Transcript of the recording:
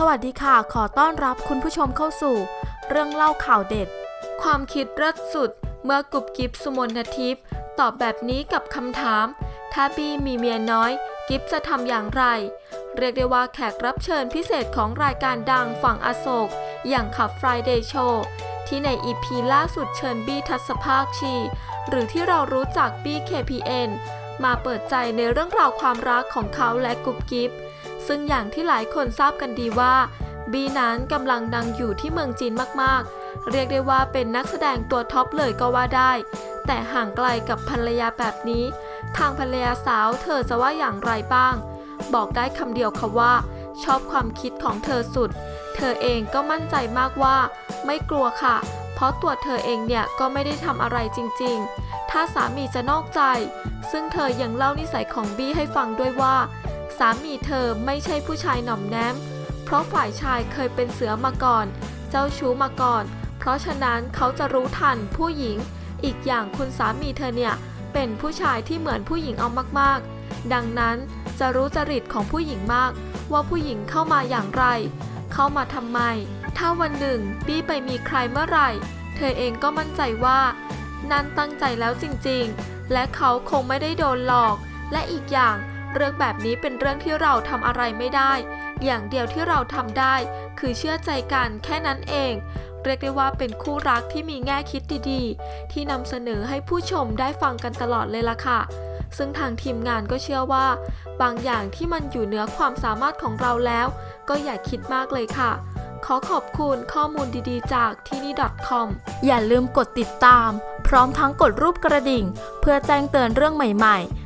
สวัสดีค่ะ ขอต้อนรับคุณผู้ชมเข้าสู่ เรื่องเล่าข่าวเด็ด ความคิดเลิศสุด เมื่อกุบกิฟสุมนทิพย์ตอบแบบนี้กับคำถาม ถ้าบี้มีเมียน้อย กิฟจะทำอย่างไร เรียกได้ว่าแขกรับเชิญพิเศษของรายการดังฝั่งอโศก อย่างขับ Friday Show ที่ในอีพีล่าสุดเชิญบี้ทัศภาคชี หรือที่เรารู้จักบี้ KPN มาเปิดใจในเรื่องราวความรักของเขาและกุบกิฟ ซึ่งอย่างที่หลายคนทราบกันดีว่าบีนั้นกำลังดังอยู่ที่เมืองจีนมากๆ เรียกได้ว่าเป็นนักแสดงตัวท็อปเลยก็ว่าได้ แต่ห่างไกลกับภรรยาแบบนี้ ทางภรรยาสาวเธอจะว่าอย่างไรบ้าง บอกได้คำเดียวค่ะว่า ชอบความคิดของเธอสุด เธอเองก็มั่นใจมากว่า ไม่กลัวค่ะ เพราะตัวเธอเองเนี่ยก็ไม่ได้ทำอะไรจริง ๆ ถ้าสามีจะนอกใจ ซึ่งเธอยังเล่านิสัยของบี้ให้ฟังด้วยว่า สามีเธอไม่ใช่ผู้ชายหน่อมแนม เพราะฝ่ายชายเคยเป็นเสือมาก่อน เจ้าชู้มาก่อน เพราะฉะนั้นเขาจะรู้ทันผู้หญิง อีกอย่างคุณสามีเธอเนี่ย เป็นผู้ชายที่เหมือนผู้หญิงเอามากๆ ดังนั้นจะรู้จริตของผู้หญิงมาก ว่าผู้หญิงเข้ามาอย่างไร เข้ามาทำไม ถ้าวันหนึ่งบี้ไปมีใครเมื่อไหร่ เธอเองก็มั่นใจว่า นั่นตั้งใจแล้วจริงๆ และเขาคงไม่ได้โดนหลอก และอีกอย่าง เรื่องแบบนี้เป็นเรื่องที่เราทำอะไรไม่ได้ อย่างเดียวที่เราทำได้ คือเชื่อใจกันแค่นั้นเอง เรียกได้ว่าเป็นคู่รักที่มีแง่คิดดีๆ ที่นำเสนอให้ผู้ชมได้ฟังกันตลอดเลยล่ะค่ะ ซึ่งทางทีมงานก็เชื่อว่า บางอย่างที่มันอยู่เหนือความสามารถของเราแล้ว ก็อย่าคิดมากเลยค่ะขอขอบคุณข้อมูลดีๆ จากที่นี่ .com อย่าลืมกดติดตาม พร้อมทั้งกดรูปกระดิ่ง เพื่อแจ้งเตือนเรื่องใหม่ๆ